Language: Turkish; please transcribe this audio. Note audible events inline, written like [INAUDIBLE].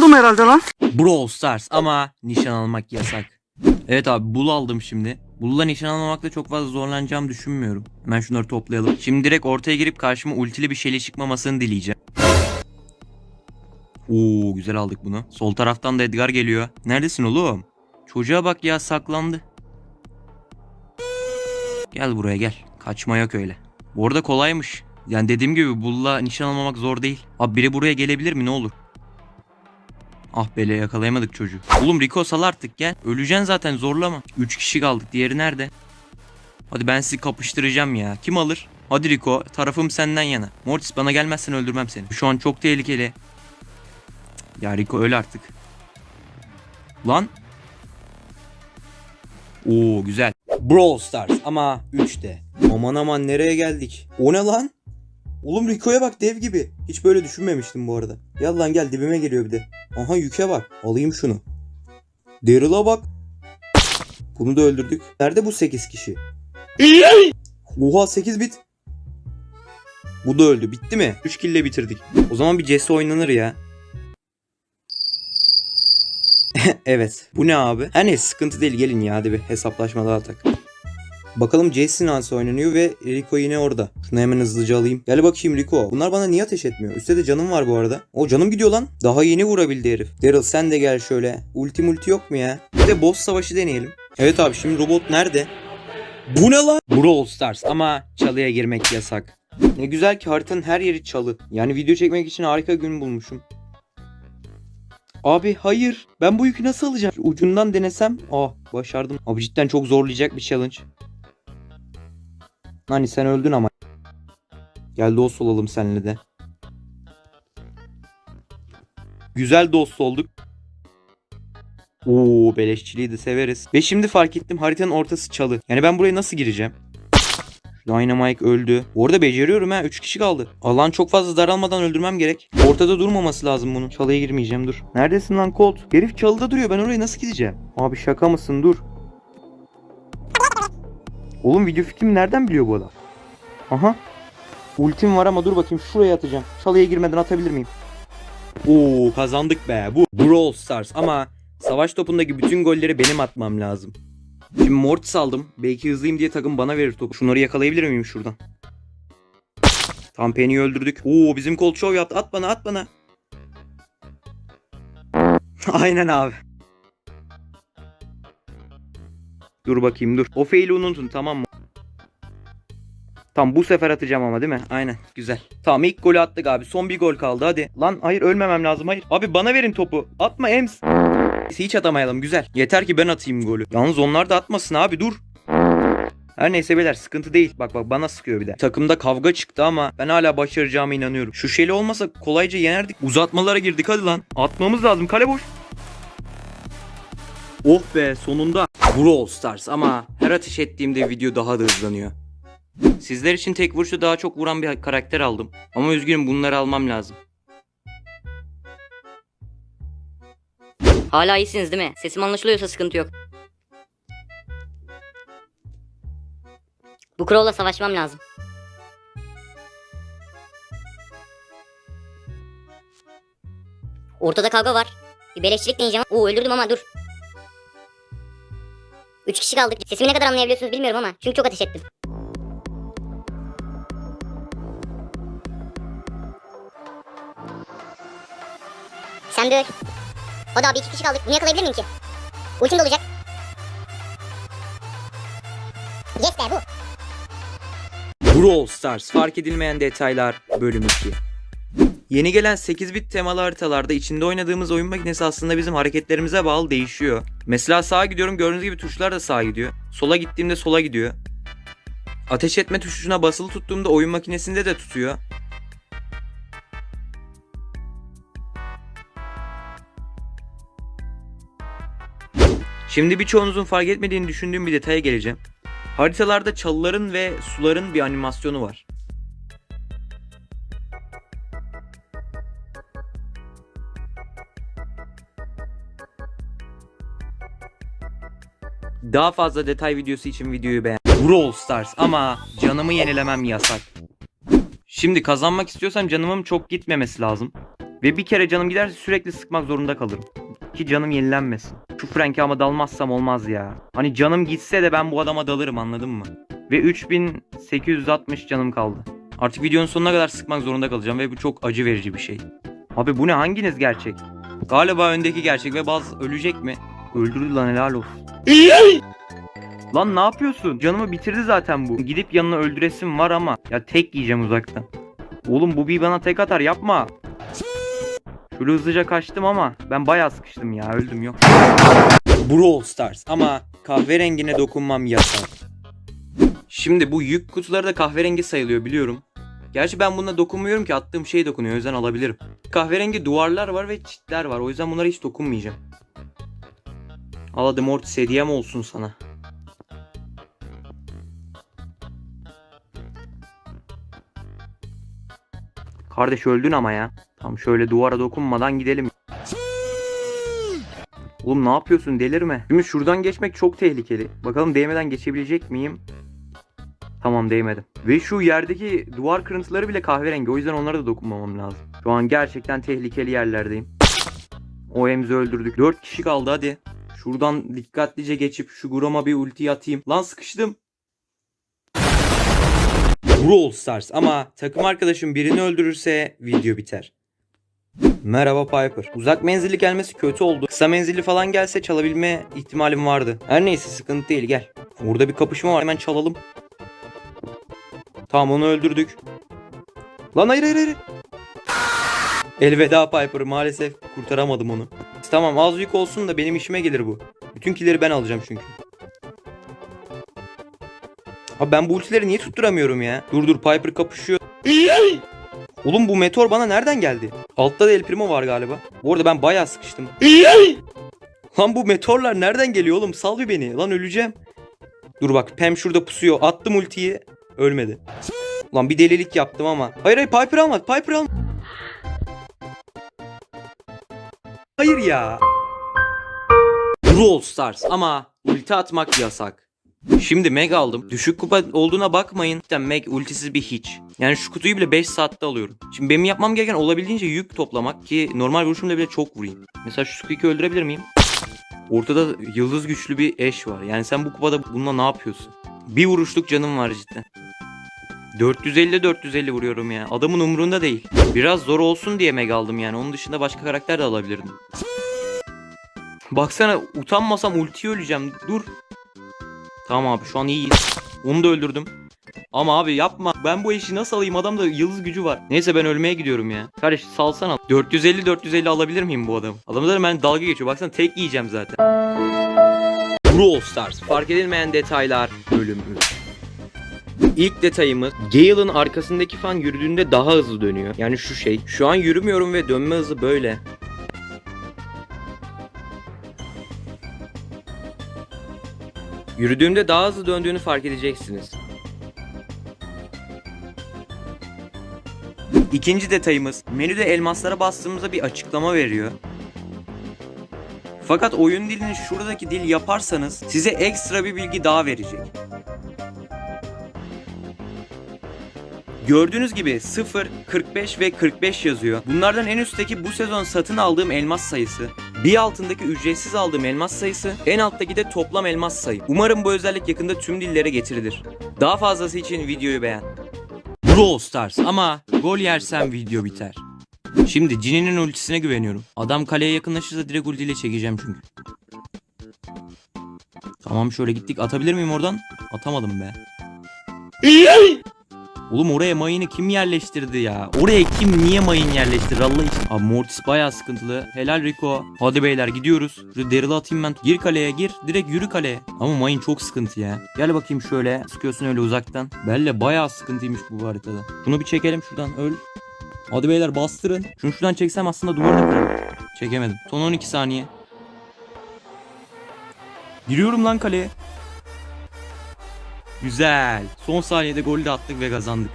oldum herhalde lan. Brawl Stars ama nişan almak yasak. Evet abi bul aldım şimdi. Bulla nişan almamakta çok fazla zorlanacağımı düşünmüyorum. Hemen şunları toplayalım. Şimdi direkt ortaya girip karşıma ultili bir şeyle çıkmamasını dileyeceğim. Oo güzel aldık bunu. Sol taraftan da Edgar geliyor. Neredesin oğlum? Çocuğa bak ya saklandı. Gel buraya gel. Kaçma yok öyle. Bu arada kolaymış. Yani dediğim gibi Bull'la nişan almamak zor değil. Abi biri buraya gelebilir mi ne olur? Ah bele yakalayamadık çocuğu. Oğlum Rico sal artık gel. Öleceksin zaten zorlama. 3 kişi kaldık. Diğeri nerede? Hadi ben sizi kapıştıracağım ya. Kim alır? Hadi Rico. Tarafım senden yana. Mortis bana gelmezsen öldürmem seni. Şu an çok tehlikeli. Ya Rico öl artık. Lan. Oo güzel. Brawl Stars ama 3'te. Aman aman nereye geldik? O ne lan? Oğlum Rico'ya bak dev gibi. Hiç böyle düşünmemiştim bu arada. Gel lan gel dibime geliyor bir de. Aha yüke bak. Alayım şunu. Daryl'a bak. Bunu da öldürdük. Nerede bu 8 kişi? Oha 8 bit. Bu da öldü. Bitti mi? 3 kille bitirdik. O zaman bir CS oynanır ya. [LAUGHS] evet. Bu ne abi? Neyse sıkıntı değil. Gelin ya hadi bir hesaplaşma daha atak. Bakalım Jason nasıl oynanıyor ve Rico yine orada. Şunu hemen hızlıca alayım. Gel bakayım Rico. Bunlar bana niye ateş etmiyor? Üstte de canım var bu arada. O canım gidiyor lan. Daha yeni vurabildi herif. Daryl sen de gel şöyle. Ulti multi yok mu ya? Bir de boss savaşı deneyelim. Evet abi şimdi robot nerede? Bu ne lan? Brawl Stars ama çalıya girmek yasak. Ne güzel ki haritanın her yeri çalı. Yani video çekmek için harika gün bulmuşum. Abi hayır. Ben bu yükü nasıl alacağım? Ucundan denesem. Ah başardım. Abi cidden çok zorlayacak bir challenge. Hani sen öldün ama. Gel dost olalım seninle de. Güzel dost olduk. Oo beleşçiliği de severiz. Ve şimdi fark ettim haritanın ortası çalı. Yani ben buraya nasıl gireceğim? Dynamite öldü. Bu arada beceriyorum ha. 3 kişi kaldı. Alan çok fazla daralmadan öldürmem gerek. Ortada durmaması lazım bunun. Çalıya girmeyeceğim dur. Neredesin lan Colt? Herif çalıda duruyor. Ben oraya nasıl gideceğim? Abi şaka mısın? Dur. Oğlum video fikrimi nereden biliyor bu adam? Aha. Ultim var ama dur bakayım şuraya atacağım. Çalıya girmeden atabilir miyim? Oo kazandık be. Bu Brawl Stars ama savaş topundaki bütün golleri benim atmam lazım. Şimdi Mortis aldım. Belki hızlıyım diye takım bana verir topu. Şunları yakalayabilir miyim şuradan? Tam Penny'i öldürdük. Oo bizim kol şov yaptı. At bana at bana. [LAUGHS] Aynen abi. Dur bakayım dur. O fail'i unutun tamam mı? Tamam bu sefer atacağım ama değil mi? Aynen güzel. Tamam ilk golü attık abi. Son bir gol kaldı hadi. Lan hayır ölmemem lazım hayır. Abi bana verin topu. Atma Ems. Hiç atamayalım güzel. Yeter ki ben atayım golü. Yalnız onlar da atmasın abi dur. Her neyse beyler sıkıntı değil. Bak bak bana sıkıyor bir de. Takımda kavga çıktı ama ben hala başaracağıma inanıyorum. Şu şeyli olmasa kolayca yenerdik. Uzatmalara girdik hadi lan. Atmamız lazım kale boş. Oh be sonunda. Brawl Stars ama her ateş ettiğimde video daha da hızlanıyor. Sizler için tek vuruşta daha çok vuran bir karakter aldım. Ama üzgünüm bunları almam lazım. Hala iyisiniz değil mi? Sesim anlaşılıyorsa sıkıntı yok. Bu Crow'la savaşmam lazım. Ortada kavga var. Bir beleşçilik deneyeceğim. Oo öldürdüm ama dur. Üç kişi kaldık. Sesimi ne kadar anlayabiliyorsunuz bilmiyorum ama. Çünkü çok ateş ettim. Sen de öl. O da abi iki kişi kaldık. Bunu yakalayabilir miyim ki? Ultim de olacak. Yes be bu. Brawl Stars fark edilmeyen detaylar bölüm 2. Yeni gelen 8 bit temalı haritalarda içinde oynadığımız oyun makinesi aslında bizim hareketlerimize bağlı değişiyor. Mesela sağa gidiyorum gördüğünüz gibi tuşlar da sağa gidiyor. Sola gittiğimde sola gidiyor. Ateş etme tuşuna basılı tuttuğumda oyun makinesinde de tutuyor. Şimdi birçoğunuzun fark etmediğini düşündüğüm bir detaya geleceğim. Haritalarda çalıların ve suların bir animasyonu var. Daha fazla detay videosu için videoyu beğen. Brawl Stars ama canımı yenilemem yasak. Şimdi kazanmak istiyorsam canımın çok gitmemesi lazım. Ve bir kere canım giderse sürekli sıkmak zorunda kalırım. Ki canım yenilenmesin. Şu Frank'e ama dalmazsam olmaz ya. Hani canım gitse de ben bu adama dalırım anladın mı? Ve 3860 canım kaldı. Artık videonun sonuna kadar sıkmak zorunda kalacağım ve bu çok acı verici bir şey. Abi bu ne hanginiz gerçek? Galiba öndeki gerçek ve Baz ölecek mi? Öldürdü lan helal olsun. Lan ne yapıyorsun? Canımı bitirdi zaten bu. Gidip yanına öldüresim var ama. Ya tek yiyeceğim uzaktan. Oğlum bu bir bana tek atar yapma. Şöyle hızlıca kaçtım ama ben bayağı sıkıştım ya öldüm yok. Brawl Stars ama kahverengine dokunmam yasak. Şimdi bu yük kutuları da kahverengi sayılıyor biliyorum. Gerçi ben buna dokunmuyorum ki attığım şey dokunuyor o yüzden alabilirim. Kahverengi duvarlar var ve çitler var o yüzden bunlara hiç dokunmayacağım. Al hadi Mortis hediyem olsun sana. Kardeş öldün ama ya. Tam şöyle duvara dokunmadan gidelim. Oğlum ne yapıyorsun delirme. Şimdi şuradan geçmek çok tehlikeli. Bakalım değmeden geçebilecek miyim? Tamam değmedim. Ve şu yerdeki duvar kırıntıları bile kahverengi. O yüzden onlara da dokunmamam lazım. Şu an gerçekten tehlikeli yerlerdeyim. O emzi öldürdük. 4 kişi kaldı hadi. Şuradan dikkatlice geçip şu Grom'a bir ulti atayım. Lan sıkıştım. Brawl Stars ama takım arkadaşım birini öldürürse video biter. Merhaba Piper. Uzak menzilli gelmesi kötü oldu. Kısa menzilli falan gelse çalabilme ihtimalim vardı. Her neyse sıkıntı değil gel. Burada bir kapışma var hemen çalalım. Tamam onu öldürdük. Lan hayır hayır hayır. Elveda Piper maalesef kurtaramadım onu. Tamam az yük olsun da benim işime gelir bu. Bütün killeri ben alacağım çünkü. Abi ben bu ultileri niye tutturamıyorum ya? Dur dur Piper kapışıyor. Oğlum bu meteor bana nereden geldi? Altta da El Primo var galiba. Bu arada ben bayağı sıkıştım. Lan bu meteorlar nereden geliyor oğlum? Sal bir beni. Lan öleceğim. Dur bak Pem şurada pusuyor. Attım ultiyi. Ölmedi. Lan bir delilik yaptım ama. Hayır hayır Piper almadı. Piper almadı. Hayır ya. Brawl Stars ama ulti atmak yasak. Şimdi Meg aldım. Düşük kupa olduğuna bakmayın. İşte Meg ultisiz bir hiç. Yani şu kutuyu bile 5 saatte alıyorum. Şimdi benim yapmam gereken olabildiğince yük toplamak ki normal vuruşumda bile çok vurayım. Mesela şu Squeak'i öldürebilir miyim? Ortada yıldız güçlü bir eş var. Yani sen bu kupada bununla ne yapıyorsun? Bir vuruşluk canım var cidden. 450 450 vuruyorum ya. Adamın umrunda değil. Biraz zor olsun diye Meg aldım yani. Onun dışında başka karakter de alabilirdim. Baksana utanmasam ultiyi öleceğim. Dur. Tamam abi şu an iyiyiz. Onu da öldürdüm. Ama abi yapma. Ben bu eşi nasıl alayım? Adamda yıldız gücü var. Neyse ben ölmeye gidiyorum ya. Kardeş salsana. 450 450 alabilir miyim bu adamı? Adamlar ben dalga geçiyor. Baksana tek yiyeceğim zaten. Brawl Stars. Fark edilmeyen detaylar bölümü. İlk detayımız Gale'ın arkasındaki fan yürüdüğünde daha hızlı dönüyor. Yani şu şey. Şu an yürümüyorum ve dönme hızı böyle. Yürüdüğümde daha hızlı döndüğünü fark edeceksiniz. İkinci detayımız menüde elmaslara bastığımızda bir açıklama veriyor. Fakat oyun dilini şuradaki dil yaparsanız size ekstra bir bilgi daha verecek. Gördüğünüz gibi 0, 45 ve 45 yazıyor. Bunlardan en üstteki bu sezon satın aldığım elmas sayısı. Bir altındaki ücretsiz aldığım elmas sayısı, en alttaki de toplam elmas sayı. Umarım bu özellik yakında tüm dillere getirilir. Daha fazlası için videoyu beğen. Brawl Stars ama gol yersem video biter. Şimdi Jin'in ultisine güveniyorum. Adam kaleye yakınlaşırsa direkt ultiyle çekeceğim çünkü. Tamam şöyle gittik. Atabilir miyim oradan? Atamadım be. Oğlum oraya mayını kim yerleştirdi ya? Oraya kim niye mayın yerleştirir Allah için? Abi Mortis bayağı sıkıntılı. Helal Rico. Hadi beyler gidiyoruz. Şu Daryl'ı atayım ben. Gir kaleye gir. Direkt yürü kaleye. Ama mayın çok sıkıntı ya. Gel bakayım şöyle. Sıkıyorsun öyle uzaktan. Belle bayağı sıkıntıymış bu haritada. Şunu bir çekelim şuradan öl. Hadi beyler bastırın. Şunu şuradan çeksem aslında duvarda kırarım. Çekemedim. Son 12 saniye. Giriyorum lan kaleye. Güzel. Son saniyede golü de attık ve kazandık.